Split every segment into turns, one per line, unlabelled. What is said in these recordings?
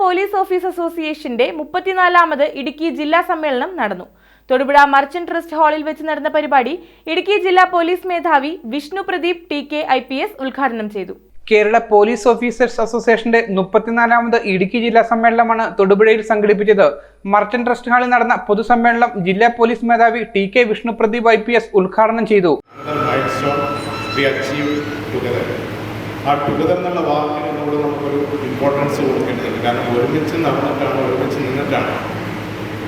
Police office അസോസിയേഷന്റെ മുപ്പത്തിനാലാമത് ഇടുക്കി ജില്ലാ സമ്മേളനം നടന്നു. തൊടുപുഴ മർച്ചന്റ് ട്രസ്റ്റ് ഹാളിൽ വെച്ച് നടന്ന പരിപാടി ഇടുക്കി ജില്ലാ പോലീസ് മേധാവി Vishnu Pradeep T K I P S ഉദ്ഘാടനം ചെയ്തു.
കേരള പോലീസ് ഓഫീസേഴ്സ് അസോസിയേഷന്റെ മുപ്പത്തിനാലാമത് ഇടുക്കി ജില്ലാ സമ്മേളനമാണ് തൊടുപുഴയിൽ സംഘടിപ്പിച്ചത്. മർച്ചന്റ് ട്രസ്റ്റ് ഹാളിൽ നടന്ന പൊതുസമ്മേളനം ജില്ലാ പോലീസ് മേധാവി T K Vishnu Pradeep I P S ഉദ്ഘാടനം ചെയ്തു.
ആ ടുഗദർ എന്നുള്ള വാക്കിന് കൂടെ നമുക്കൊരു ഇമ്പോർട്ടൻസ് കൊടുക്കേണ്ടതുണ്ട്. കാരണം ഒരുമിച്ച് നടന്നിട്ടാണ് ഒരുമിച്ച് നിന്നിട്ടാണ്?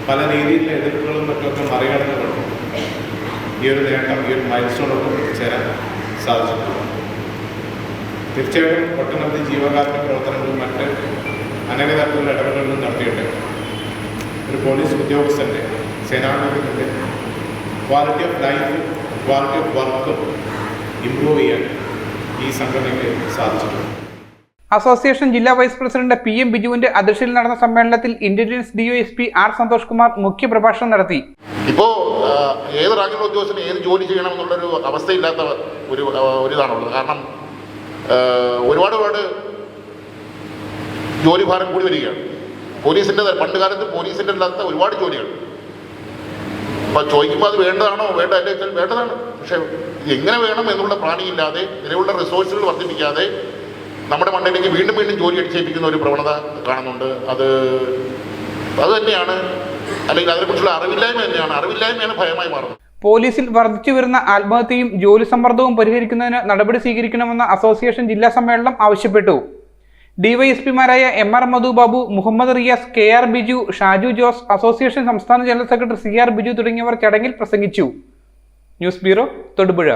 പല രീതിയിലുള്ള എതിർപ്പുകളും മറ്റുമൊക്കെ മറികടന്നുകൊണ്ട് ഈ ഒരു നേട്ടം ഈ ഒരു മൈൽസ്റ്റോണൊക്കെ എത്തിച്ചേരാൻ സാധിച്ചിട്ടുണ്ട്. തീർച്ചയായിട്ടും ഒട്ടനവധി ജീവകാരുണ്യ പ്രവർത്തനങ്ങളും മറ്റ് അനേക തരത്തിലുള്ള ഇടപെടലുകളും നടത്തിയിട്ട് ഒരു പോലീസ് ഉദ്യോഗസ്ഥന്റെ സേനാംഗത്തിന്റെ quality of life quality of work improve ചെയ്യാൻ ഈ സംഘടനയ്ക്ക് സാധിച്ചിട്ടുണ്ട്.
അസോസിയേഷൻ ജില്ലാ വൈസ് പ്രസിഡന്റ് പി എം ബിജുവിന്റെ അധ്യക്ഷതയിൽ നടന്ന സമ്മേളനത്തിൽ intelligence D O S P R Santhosh Kumar മുഖ്യ പ്രഭാഷണം നടത്തി.
ഇപ്പോ ഏത് റാങ്കിലുള്ള ഉദ്യോഗസ്ഥന് ഏത് ജോലി ചെയ്യണം എന്നുള്ളൊരു അവസ്ഥയില്ലാത്ത ഒരു ഒരു ഇതാണുള്ളത് കാരണം ഒരുപാട് ഒരുപാട് ജോലി ഭാരം കൂടി വരികയാണ്. പോലീസിന്റെ പണ്ട് കാലത്ത് പോലീസിന്റെ അല്ലാത്ത ഒരുപാട് ജോലികൾ. അപ്പം ചോദിക്കുമ്പോൾ അത് വേണ്ടതാണോ? വേണ്ട അല്ലെങ്കിൽ വേണ്ടതാണ്. പക്ഷേ എങ്ങനെ വേണം എന്നുള്ള പ്രാണിയില്ലാതെ നിലവിലുള്ള റിസോഴ്സുകൾ വർദ്ധിപ്പിക്കാതെ നമ്മുടെ മണ്ണിലേക്ക് വീണ്ടും വീണ്ടും ജോലി അടിച്ചേൽപ്പിക്കുന്ന ഒരു പ്രവണത കാണുന്നുണ്ട്. അത് അത് തന്നെയാണ്. അല്ലെങ്കിൽ അതിനെക്കുറിച്ചുള്ള അറിവില്ലായ്മ തന്നെയാണ്. അറിവില്ലായ്മയാണ് ഭയമായി മാറുന്നത്.
പോലീസിൽ വർദ്ധിച്ചു വരുന്ന ആത്മഹത്യയും ജോലി സമ്മർദ്ദവും പരിഹരിക്കുന്നതിന് നടപടി സ്വീകരിക്കണമെന്ന് അസോസിയേഷൻ ജില്ലാ സമ്മേളനം ആവശ്യപ്പെട്ടു. ഡിവൈഎസ്പിമാരായ M R Madhu Babu Muhammad Riyas K R Biju Shaju Jose association സംസ്ഥാന general secretary C R Biju തുടങ്ങിയവർ ചടങ്ങിൽ പ്രസംഗിച്ചു. News bureau Thodupuzha.